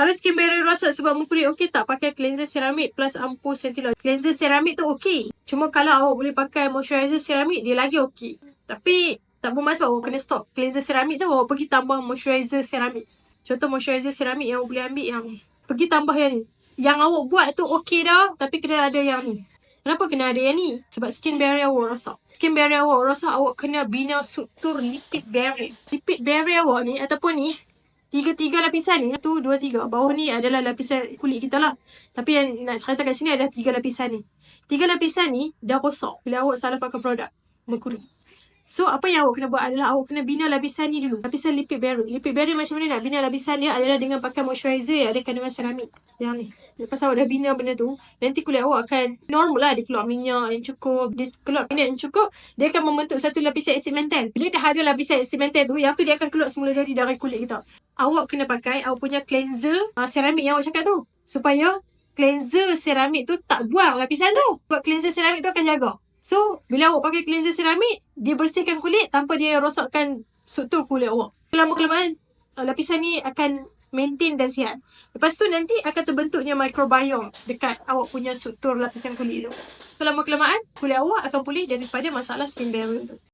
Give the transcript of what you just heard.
Kalau skin barrier rosak sebab muka kulit okey tak pakai cleanser ceramik plus ampuh sentilon. Cleanser ceramik tu okey. Cuma kalau awak boleh pakai moisturizer ceramik dia lagi okey. Tapi tak bermaksud awak kena stop cleanser ceramik tu awak pergi tambah moisturizer ceramik. Contoh moisturizer ceramik yang awak boleh ambil yang. Pergi tambah yang ni. Yang awak buat tu okey dah tapi kena ada yang ni. Kenapa kena ada yang ni? Sebab skin barrier awak rosak. Skin barrier awak rosak, awak kena bina struktur lipid barrier. Lipid barrier awak ni ataupun ni, tiga-tiga lapisan satu, dua, tiga. Bawah ni adalah lapisan kulit kita lah. Tapi yang nak cerita kat sini ada tiga lapisan ni. Tiga lapisan ni dah rosak bila awak salah pakai produk merkuri. So, apa yang awak kena buat adalah awak kena bina lapisan ni dulu. Lapisan lipid barrier. Lipid barrier macam mana nak bina lapisan dia adalah dengan pakai moisturizer yang ada kandungan seramik. Yang ni. Lepas awak dah bina benda tu, nanti kulit awak akan normal lah. Dia keluar minyak yang cukup. Dia keluar minyak yang cukup. Dia akan membentuk satu lapisan asid mental. Bila dah ada lapisan asid mental tu, yang tu dia akan keluar semula jadi dari kulit kita. Awak kena pakai awak punya cleanser uh, seramik yang awak cakap tu. Supaya cleanser seramik tu tak buang lapisan tu. Sebab cleanser seramik tu akan jaga. So, bila awak pakai cleanser seramik, dia bersihkan kulit tanpa dia rosakkan struktur kulit awak. Lama-kelamaan, uh, lapisan ni akan maintain dan sihat. Lepas tu nanti akan terbentuknya microbiome dekat awak punya struktur lapisan kulit tu. Lama-kelamaan, kulit awak akan pulih daripada masalah skin barrier tu.